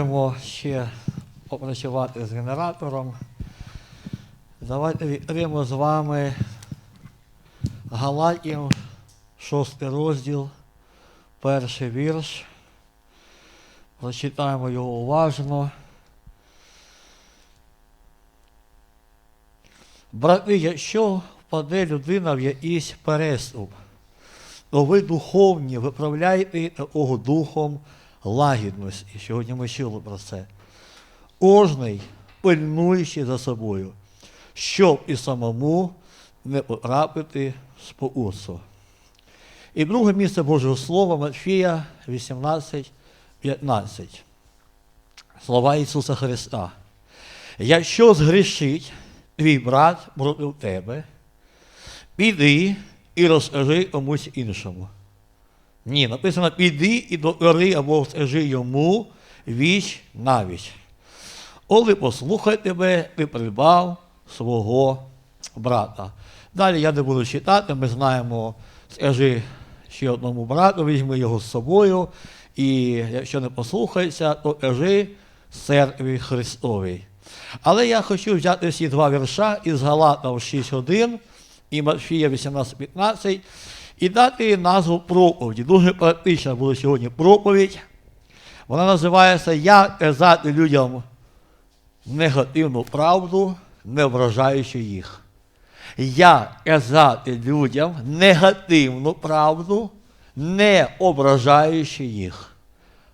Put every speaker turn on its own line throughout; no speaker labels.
Будемо ще попрацювати з генератором. Давайте відкриємо з вами Галатів, шостий розділ, перший вірш. Прочитаємо його уважно. Брати, якщо впаде людина в якийсь переступ, то ви духовні, виправляйте такого духом лагідності. Сьогодні ми чули про це. Кожний пильнуючи за собою, щоб і самому не потрапити в спокусу. І друге місце Божого Слова Матфія 18, 15. Слова Ісуса Христа. Якщо згрішить твій брат проти тебе, піди і розкажи комусь іншому. Ні, написано, піди і докори або скажи йому віч на віч. Коли послухай тебе, ти придбав свого брата. Далі я не буду читати, ми знаємо, скажи ще одному брату, візьми його з собою, і якщо не послухається, то кажи церкві Христовій. Але я хочу взяти всі два вірша із Галатів 6.1 і Матфія 18.15 і дати їй назву проповіді. Дуже практична буде сьогодні проповідь. Вона називається Як казати людям негативну правду, не вражаючи їх. Як казати людям негативну правду, не ображаючи їх.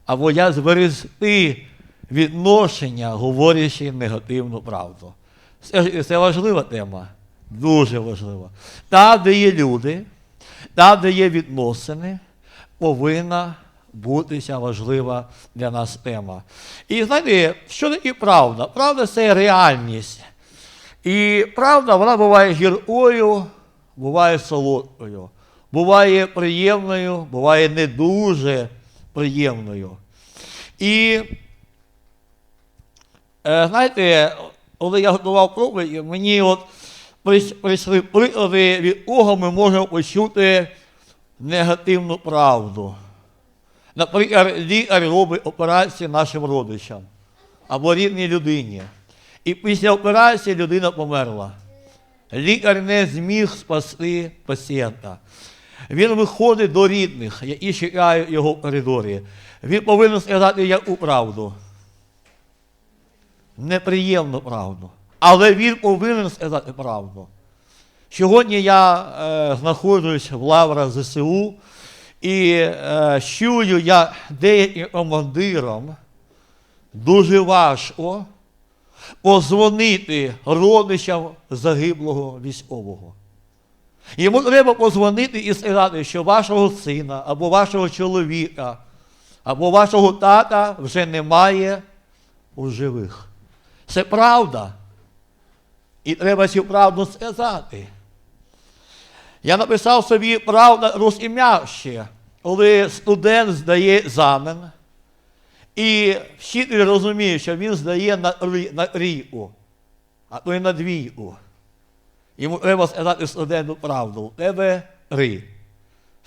Або як зберегти відношення, говорячи негативну правду. Це, це важлива тема, дуже важлива. Там, де є люди, там, де є відносини, повинна бутися важлива для нас тема. І знаєте, що таке правда? Правда це реальність. І правда, вона буває гіркою, буває солодкою, буває приємною, буває не дуже приємною. І е, знаєте, коли я готував проповідь, мені от прийшли приклади, від кого ми можемо почути негативну правду. Наприклад, лікар робить операцію нашим родичам або рідній людині. І після операції людина померла. Лікар не зміг спасти пацієнта. Він виходить до рідних, які чекають його в коридорі. Він повинен сказати яку правду. Неприємну правду. Але він повинен сказати правду. Сьогодні я е, знаходжусь в лаврах ЗСУ і е, чую я деяким командирам дуже важко позвонити родичам загиблого військового. Йому треба позвонити і сказати, що вашого сина, або вашого чоловіка, або вашого тата вже немає у живих. Це правда. І треба цю правду сказати. Я написав собі правда розім'явще, коли студент здає екзамен, і вчитель розуміє, що він здає на, на ріку, а то й на двійку. Йому треба сказати студенту правду. У тебе три,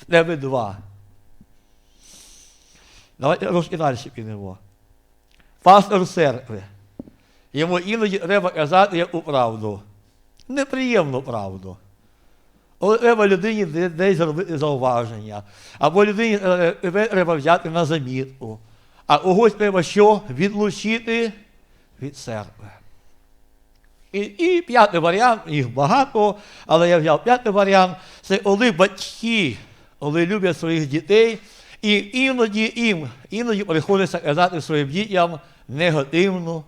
в тебе два. Давайте трошки далі підемо. Пастор церкви. Йому іноді треба казати яку правду. Неприємну правду. Але треба людині десь зробити зауваження. Або людині е, треба взяти на замітку. А когось треба що? Відлучити від церкви. І, і п'ятий варіант, їх багато, але я взяв п'ятий варіант, це коли батьки, коли люблять своїх дітей, і іноді їм, іноді приходиться казати своїм дітям негативну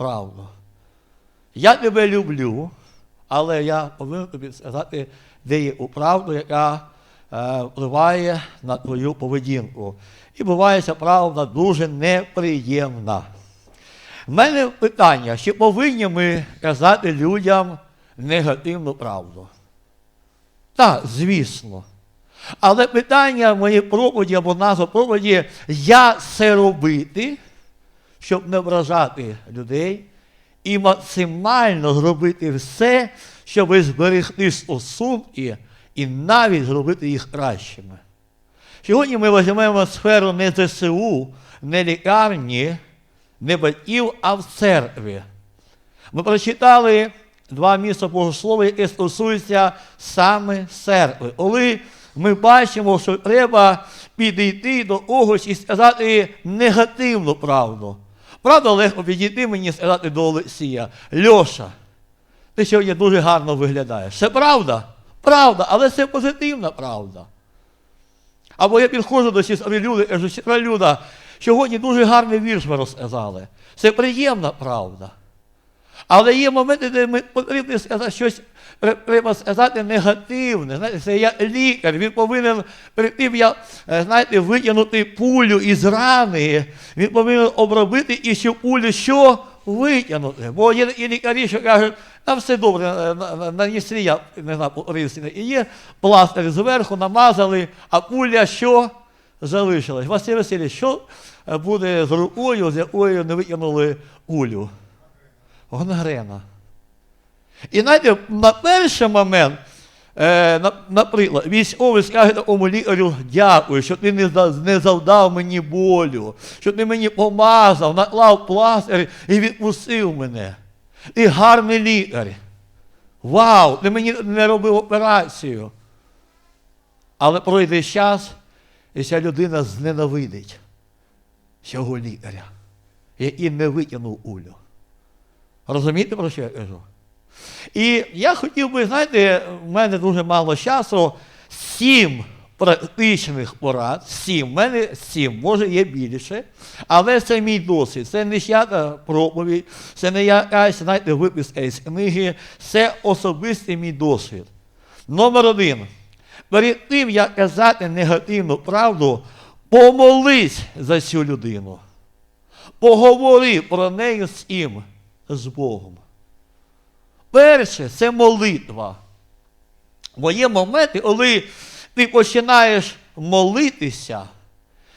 правду. Я тебе люблю, але я повинен тобі сказати деяку правду, яка е, впливає на твою поведінку. І буває ця правда дуже неприємна. У мене питання, чи повинні ми казати людям негативну правду? Так, звісно. Але питання моєї проповіді або назва проповіді, як це робити, щоб не вражати людей, і максимально зробити все, щоб зберегти стосунки і навіть зробити їх кращими. Сьогодні ми візьмемо сферу не ЗСУ, не лікарні, не батьків, а в церкві. Ми прочитали два місця богослова, яке стосується саме церкви. Коли ми бачимо, що треба підійти до когось і сказати негативну правду. Правда, легко підійти мені сказати до Олексія, Льоша, ти сьогодні дуже гарно виглядаєш. Це правда? Правда, але це позитивна правда. Або я підходжу до сестри Люди, кажу, сестра Люда, сьогодні дуже гарний вірш ви розказали. Це приємна правда. Але є моменти, де ми потрібно сказати щось, тре- треба сказати негативне. Знаєте, це я лікар, він повинен перед тим, я, е, знаєте, витягнути пулю із рани, він повинен обробити і ще пулю що витягнути. Бо є такі лікарі, що кажуть, там все добре, на, на, нанесли, я не знаю, і є пластир зверху, намазали, а пуля що залишилась. Василь Васильович, що е, буде з рукою, з якою не витягнули пулю? Гангрена. І знаєте, на перший момент, е, на- наприклад, військовий скаже такому лікарю, дякую, що ти не, не завдав мені болю, що ти мені помазав, наклав пластир і відпустив мене. Ти гарний лікар. Вау, ти мені не робив операцію. Але пройде час, і ця людина зненавидить цього лікаря, який не витягнув улю. Розумієте, про що я кажу? І я хотів би, знаєте, в мене дуже мало часу, сім практичних порад, сім, в мене сім, може є більше, але це мій досвід. Це не чия проповідь, це не якась, знаєте, виписка із книги, це особистий мій досвід. Номер один. Перед тим, як казати негативну правду, помолись за цю людину. Поговори про неї з ким? З Богом. Перше, це молитва. Бо є моменти, коли ти починаєш молитися,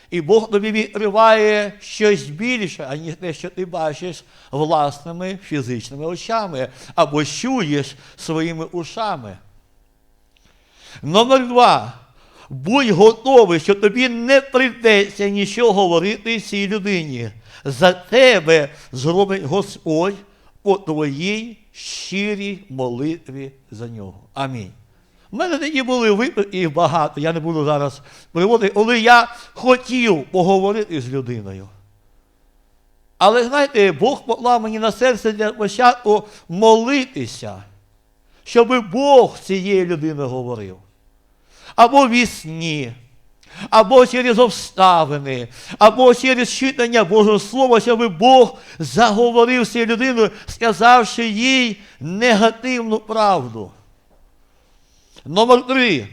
і Бог тобі відкриває щось більше, аніж те, що ти бачиш власними фізичними очами, або чуєш своїми ушами. Номер два. Будь готовий, що тобі не прийдеться нічого говорити цій людині. За тебе зробить Господь по твоїй щирій молитві за нього. Амінь. У мене такі були випадки, багато, я не буду зараз приводити, коли я хотів поговорити з людиною. Але знаєте, Бог поклав мені на серце для початку молитися, щоб Бог з цією людиною говорив. Або в сні, або через обставини, або через читання Божого Слова, щоб Бог заговорив цією людиною, сказавши їй негативну правду. Номер три.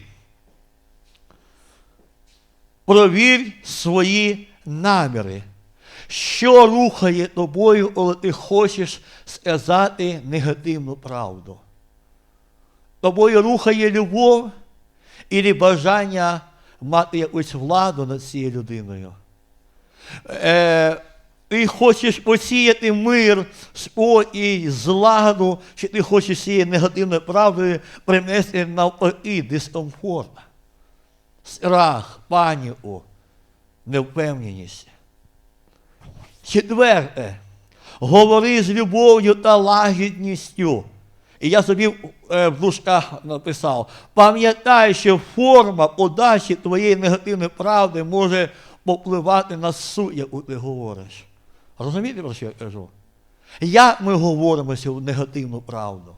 Провір свої наміри. Що рухає тобою, коли ти хочеш сказати негативну правду? Тобою рухає любов і бажання мати якусь владу над цією людиною. Е, ти хочеш посіяти мир, спокій, злагоду, чи ти хочеш цією негативною правдою принести навпаки дискомфорт, страх, паніку, невпевненість. Четверте, говори з любов'ю та лагідністю. І я собі е, в дужках написав: пам'ятай, що форма подачі твоєї негативної правди може попливати на суть, яку ти говориш. Розумієте, про що я кажу? Як ми говоримо цю негативну правду?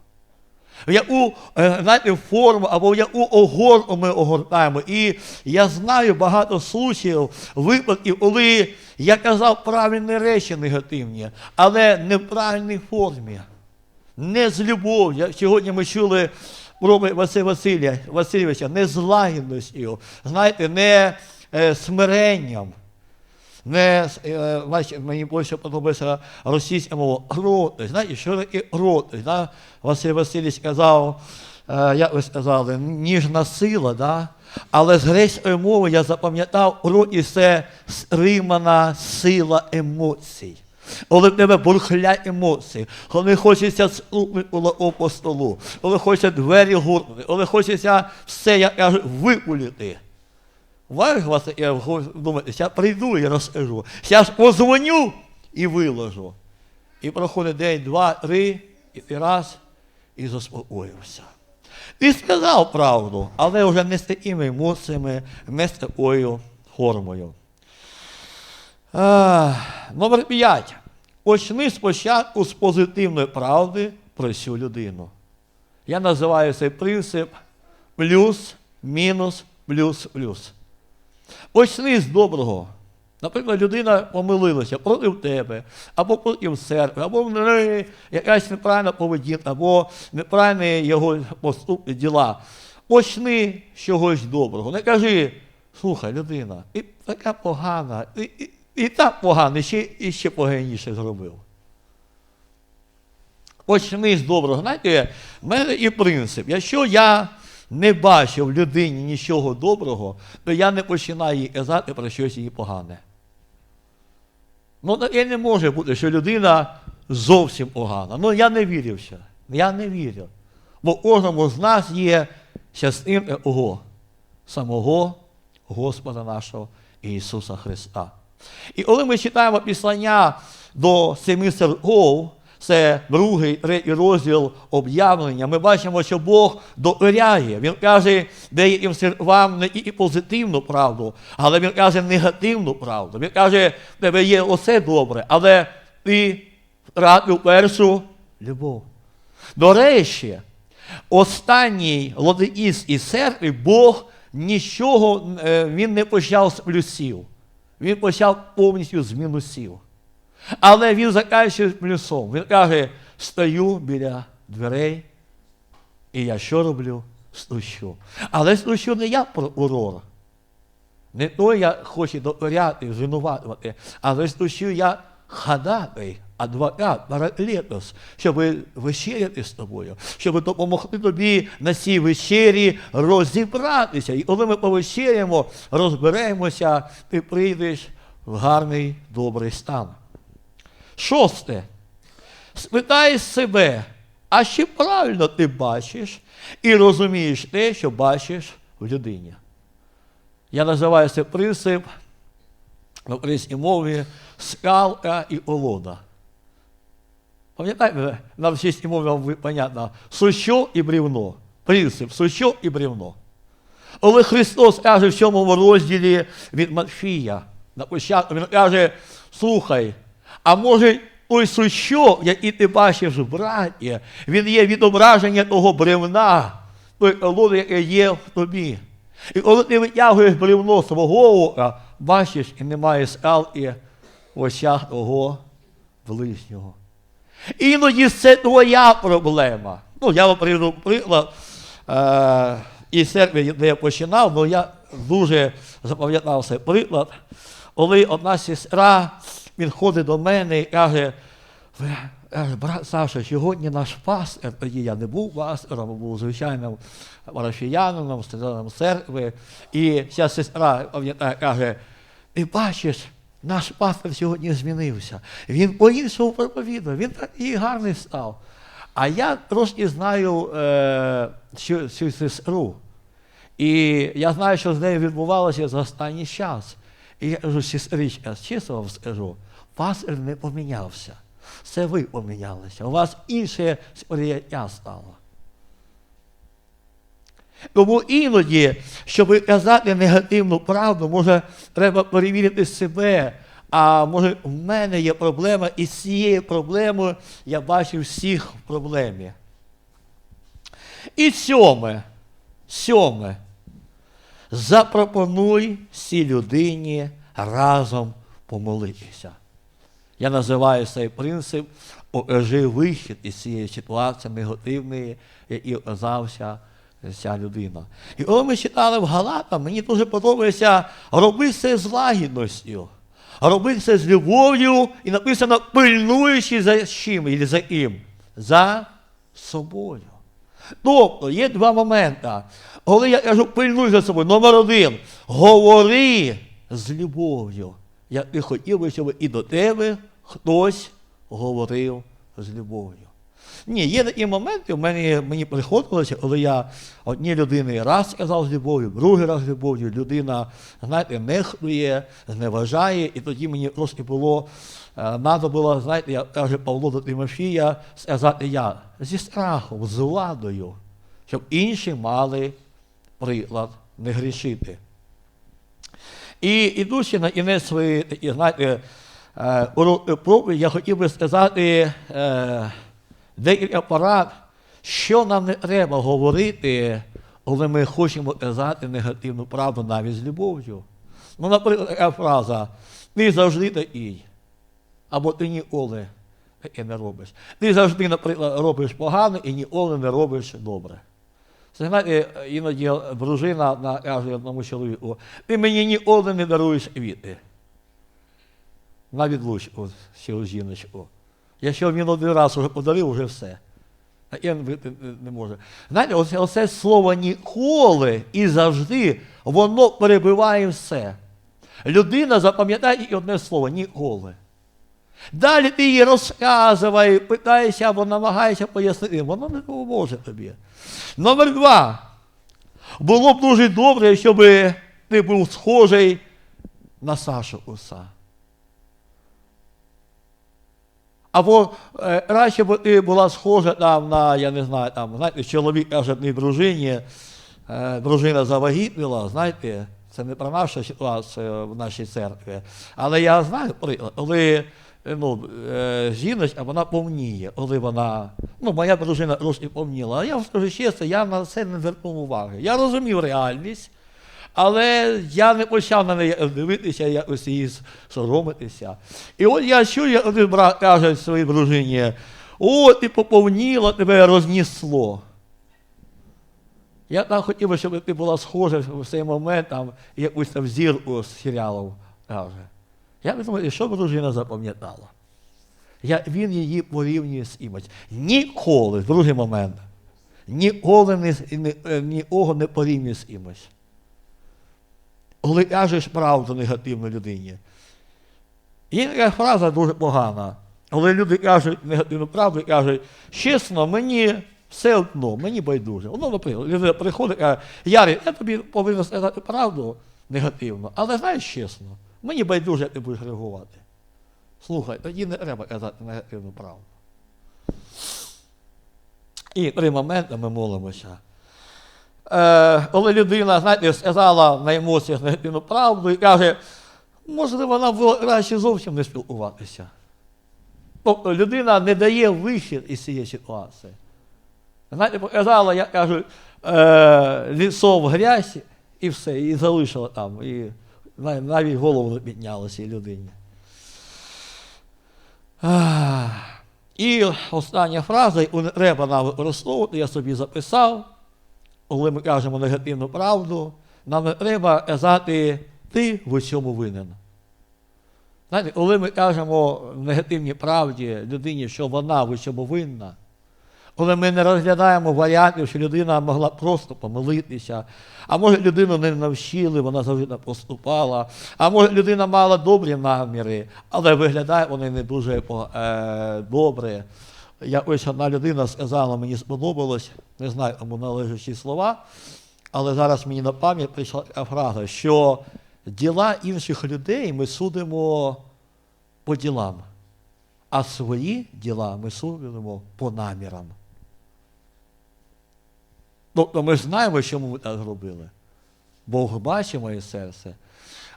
В яку е, знаєте, форму або в яку огорку ми огортаємо. І я знаю багато случаїв, випадків, коли я казав правильні речі негативні, але не в правильній формі. Не з любов'ю. Сьогодні ми чули про Василя Васильовича, не з лагідністю, знаєте, не е, смиренням. Не, бачите, мені більше подобається російська мова ротость. Знаєте, що таке ротость? Да? Василь Васильович сказав, е, як ви сказали, ніжна сила, да? але з грецької мови я запам'ятав, ротість – це стримана сила емоцій. Коли в тебе бурхлять емоції, коли хочеться кулаком по столу, коли хочеться двері гуркнути, коли хочеться все, як кажуть, випулити. Ваш вас, я думаю, зараз прийду і розкажу. Зараз позвоню і виложу. І проходить день, два, три, і раз, і заспокоївся. Ти сказав правду, але вже не з такими емоціями, не з такою формою. А, номер 5. Почни спочатку з позитивної правди про цю людину. Я називаю цей принцип плюс, мінус, плюс, плюс. Почни з доброго. Наприклад, людина помилилася проти тебе, або проти церкви, або в неї якась неправильна поведінка, або неправильні його поступки, діла. Почни з чогось доброго. Не кажи, слухай, людина, і така погана, і, і, так погано, і ще, і ще поганіше зробив. Почни з доброго. Знаєте, в мене і принцип. Якщо я не бачив в людині нічого доброго, то я не починаю їй казати про щось її погане. Ну, таке не може бути, що людина зовсім погана. Ну, я не вірю в це. Я не вірю. Бо кожному з нас є частинка самого Господа нашого Ісуса Христа. І коли ми читаємо післання до семи церков, це другий, третій розділ об'явлення, ми бачимо, що Бог довіряє. Він каже деяким церквам не тільки позитивну правду, але він каже негативну правду. Він каже, в тебе є оце добре, але ти втратив першу любов. До речі, останній лодеїст із церкви Бог нічого е, він не почав з плюсів. Він почав повністю з мінусів. Але він закінчує плюсом. Він каже, стою біля дверей, і я що роблю? Стучу. Але стучу не я прокурор. Не той я хочу докоряти, звинуватувати, але стучу я хадатай, адвокат, параклетос, щоб вечеряти з тобою, щоб допомогти тобі на цій вечері розібратися. І коли ми повечеряємо, розберемося, ти прийдеш в гарний добрий стан. Шосте. Спитай себе, а чи правильно ти бачиш і розумієш те, що бачиш в людині? Я називаю це принцип в українській мові скалка і олода. Пам'ятаєте, на російській мові вам понятно, сущо і брівно. Принцип сущо і брівно. Але Христос каже в цьому розділі від Матфія, на початку, Він каже, слухай, а може той сущо, який ти бачиш в браті, він є відображення того бревна, той колоди, яке є в тобі. І коли ти витягуєш бревно свого ока, бачиш, і немає скалки в очах того ближнього. Іноді це твоя проблема. Ну, я вам приведу приклад е, із церкви, де я починав, але я дуже запам'ятав приклад. Коли одна сестра підходить до мене і каже, брат Саша, сьогодні наш пастор, тоді я не був пастором, був звичайним парафіянином, студентом церкви. І ця сестра пам'ятає, каже, ти бачиш, наш пастор сьогодні змінився. Він по-іншому проповідав, він такий гарний став. А я трошки знаю е, цю, цю сестру. І я знаю, що з нею відбувалося за останній час. І я кажу, сестричка, чесно вам скажу, пастор не помінявся. Це ви помінялися. У вас інше сприяття стало. Тому іноді, щоб казати негативну правду, може, треба перевірити себе. А може, в мене є проблема, і з цією проблемою я бачу всіх в проблемі. І сьоме, сьоме, запропонуй цій людині разом помолитися. Я називаю цей принцип покажи вихід із цієї ситуації негативної, який оказався ця людина. І коли ми читали в Галатах, мені дуже подобається робити це з лагідністю, робити це з любов'ю і написано пильнуючи за чим і за ким? За собою. Тобто є два моменти. Коли я кажу пильнуй за собою, номер один, говори з любов'ю. Я ти хотів би, щоб і до тебе хтось говорив з любов'ю. Ні, є такі моменти, в мене, мені приходилося, коли я одній людині раз сказав з любов'ю, другий раз з любов'ю, людина, знаєте, нехтує, зневажає, і тоді мені трошки було, треба було, знаєте, я каже Павло до Тимофія, сказати я зі страхом, з владою, щоб інші мали приклад не грішити. І ідучи на кінець такі, знаєте, е, уроки я хотів би сказати е, декілька порад, що нам не треба говорити, коли ми хочемо казати негативну правду навіть з любов'ю. Ну, наприклад, така фраза ти завжди такий, або ти ніколи таке не робиш. Ти завжди, наприклад, робиш погано і ніколи не робиш добре. Це знаєте, іноді дружина каже одному чоловіку, ти мені ніколи не даруєш квіти. На відлучку цю жіночку. Якщо він один раз вже подарив, вже все. А я не, може. Знаєте, оце, оце слово ніколи і завжди, воно перебиває все. Людина запам'ятає і одне слово ніколи. Далі ти їй розказувай, питаєшся або намагаєшся пояснити, воно не допоможе тобі. Номер два. Було б дуже добре, щоб ти був схожий на Сашу Уса. Або е, б ти була схожа там на, я не знаю, там, знаєте, чоловік каже одній дружині, е, дружина завагітніла, знаєте, це не про нашу ситуацію в нашій церкві. Але я знаю, коли ну, е, жіночка, вона повніє, коли вона, ну, моя дружина трошки повніла, а я скажу чесно, я на це не звернув уваги. Я розумів реальність, але я не почав на неї дивитися, якось її соромитися. І от я чую, як один брат каже своїй дружині, о, ти поповніла, тебе рознісло. Я так хотів, би, щоб ти була схожа в цей момент, там, якусь там зірку з серіалів каже. Я думаю, що б дружина запам'ятала. Я, він її порівнює з імось. Ніколи, другий момент, ніколи е, нікого не порівнює з імось. Коли кажеш правду негативно людині. Є така фраза дуже погана. Коли люди кажуть негативну правду і кажуть, чесно, мені все одно, мені байдуже. Воно, наприклад, людина приходить і каже, Ярі, я тобі повинен сказати правду негативно, але знаєш чесно, мені байдуже, як ти будеш реагувати. Слухай, тоді не треба казати негативну правду. І три моменти ми молимося. Е, коли людина, знаєте, сказала на емоціях негативну правду і каже, можливо, вона було краще зовсім не спілкуватися. Тобто людина не дає вихід із цієї ситуації. Знаєте, показала, я кажу, е, лісо в грязь і все, і залишила там. І навіть голову підняла цій людині. І остання фраза, яку не треба нам використовувати, я собі записав, коли ми кажемо негативну правду, нам не треба казати, ти в усьому винен. Знаєте, коли ми кажемо в негативній правді людині, що вона в усьому винна, коли ми не розглядаємо варіантів, що людина могла просто помилитися, а може людину не навчили, вона завжди поступала, а може людина мала добрі наміри, але виглядає вони не дуже е, добре. Якось одна людина сказала, мені сподобалось, не знаю, кому належачі слова, але зараз мені на пам'ять прийшла фраза, що діла інших людей ми судимо по ділам, а свої діла ми судимо по намірам. Тобто ми знаємо, чому ми так зробили. Бог бачить моє серце,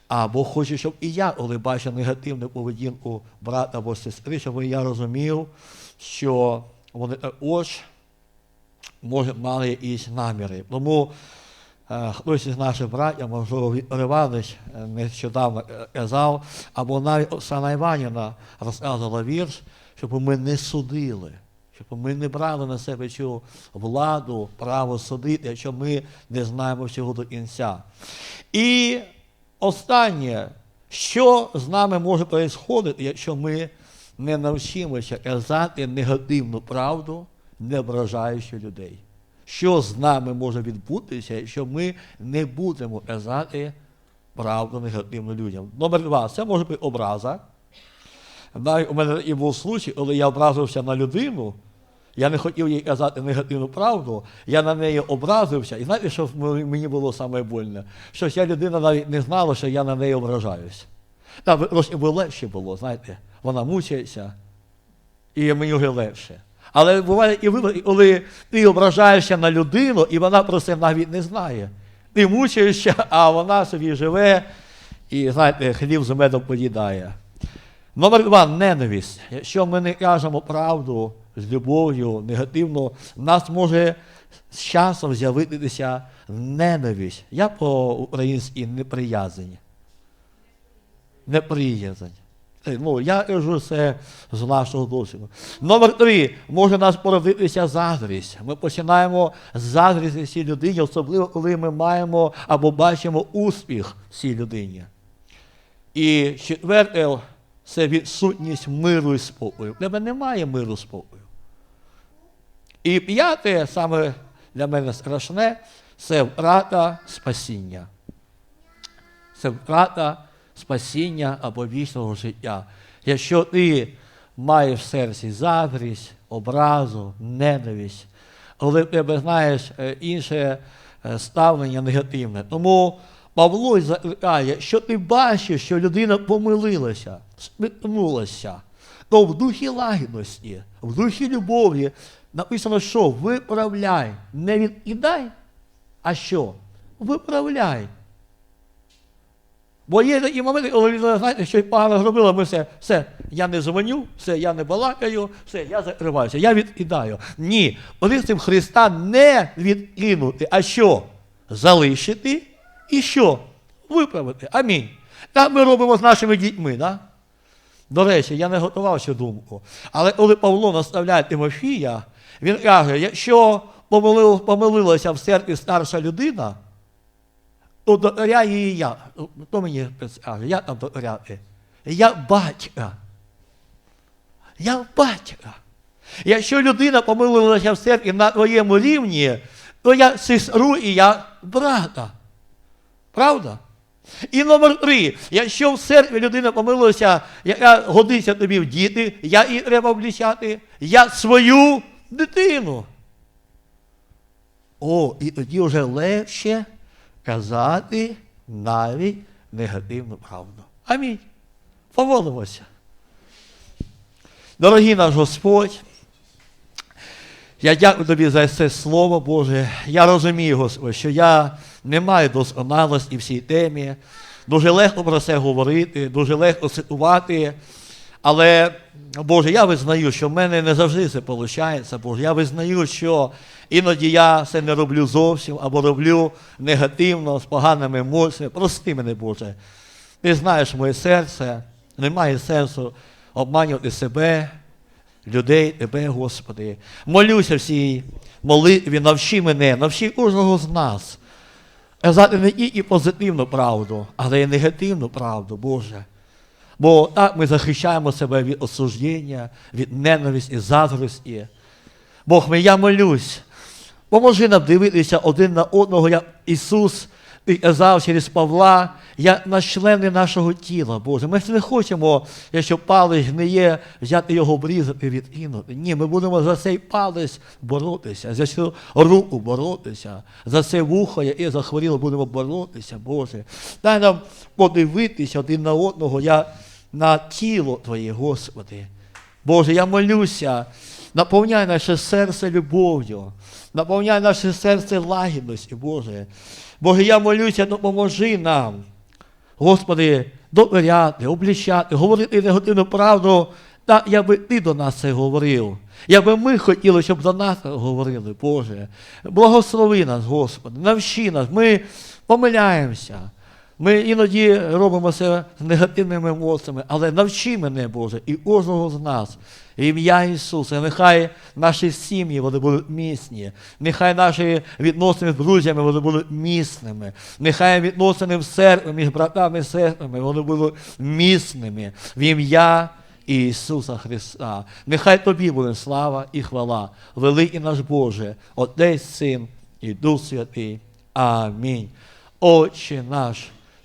а Бог хоче, щоб і я, коли бачу негативну поведінку брата або сестри, щоб я розумів, що вони також може, мали якісь наміри. Тому е, хтось із наших братів, можливо, Віктор е, нещодавно е, казав, або навіть Оксана Іванівна розказувала вірш, щоб ми не судили щоб ми не брали на себе цю владу, право судити, якщо ми не знаємо всього до кінця. І останнє, що з нами може відбуватися, якщо ми не навчимося казати негативну правду, не ображаючи людей. Що з нами може відбутися, якщо ми не будемо казати правду негативно людям? Номер два, це може бути образа. Навіть у мене і був случай, коли я образився на людину, Я не хотів їй казати негативну правду, я на неї образився. І знаєте, що мені було саме больне? Що ця людина навіть не знала, що я на неї ображаюсь. Там трошки легше було, знаєте, вона мучається, і мені вже легше. Але буває і випадки, коли ти ображаєшся на людину, і вона про це навіть не знає. Ти мучаєшся, а вона собі живе і, знаєте, хліб з медом поїдає. Номер два ненависть. Якщо ми не кажемо правду з любов'ю, негативно, в нас може з часом з'явитися ненависть. Я по-українськи неприязнь. Неприязнь. Е, Ну, я кажу це з нашого досвіду. Номер три. Може нас породитися заздрість. Ми починаємо заздріти цій людині, особливо коли ми маємо або бачимо успіх цій людині. І четверте це відсутність миру і спокою. В тебе немає миру спокою. І п'яте, саме для мене страшне, це втрата спасіння. Це втрата спасіння або вічного життя. Якщо ти маєш в серці заздрість, образу, ненависть, коли в тебе знаєш е, інше е, ставлення негативне. Тому Павло закликає, якщо ти бачиш, що людина помилилася, спитнулася, то в духі лагідності, в духі любові написано, що виправляй, не відкидай, а що? Виправляй. Бо є такі моменти, коли людина, знаєте, що погано зробила, ми все, все, я не дзвоню, все, я не балакаю, все, я закриваюся, я відкидаю. Ні, цим Христа не відкинути, а що? Залишити і що? Виправити. Амінь. Так ми робимо з нашими дітьми, да? До речі, я не готував цю думку. Але коли Павло наставляє Тимофія, він каже, якщо помилив, помилилася в церкві старша людина, то докоряю її я. Хто мені каже? Я там докоряти. Я батька. Я батька. Якщо людина помилилася в церкві на твоєму рівні, то я сестру і я брата. Правда? І номер три. Якщо в церкві людина помилилася, яка годиться тобі в діти, я і треба облічати, я свою дитину. О, і тоді вже легше казати навіть негативну правду. Амінь. Помолимося. Дорогий наш Господь, я дякую тобі за це слово Боже. Я розумію, Господь, що я не маю досконалості в цій темі. Дуже легко про це говорити, дуже легко цитувати. Але, Боже, я визнаю, що в мене не завжди це виходить, Боже. Я визнаю, що іноді я це не роблю зовсім або роблю негативно, з поганими емоціями. Прости мене, Боже. Ти знаєш моє серце, немає сенсу обманювати себе, людей, тебе, Господи. Молюся всій молитві, навчи мене, навчи кожного з нас. Казати не тільки позитивну правду, але й негативну правду, Боже. Бо так ми захищаємо себе від осуждення, від ненависті, заздрості. Бог я молюсь, поможи нам дивитися один на одного, як Ісус ти казав через Павла, як на члени нашого тіла, Боже. Ми ж не хочемо, якщо палець гниє, взяти його обрізати, відкинути. Ні, ми будемо за цей палець боротися, за цю руку боротися, за це вухо, яке захворіло, будемо боротися, Боже. Дай нам подивитися один на одного, як на тіло Твоє, Господи. Боже, я молюся, наповняй наше серце любов'ю, наповняй наше серце лагідністю, Боже. Боже, я молюся, допоможи нам, Господи, довіряти, облічати, говорити негативну правду, так, якби Ти до нас це говорив. Якби ми хотіли, щоб до нас говорили, Боже. Благослови нас, Господи, навчи нас, ми помиляємося. Ми іноді робимо це негативними емоціями, але навчи мене, Боже, і кожного з нас. Ім'я Ісуса, нехай наші сім'ї вони будуть міцні, нехай наші відносини з друзями вони будуть міцними, нехай відносини в церкві між братами і сестрами вони будуть міцними в ім'я Ісуса Христа. Нехай Тобі буде слава і хвала, великий наш Боже, Отець, Син і Дух Святий. Амінь. Отче наш,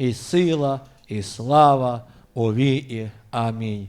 і сила, і слава віки. Амінь.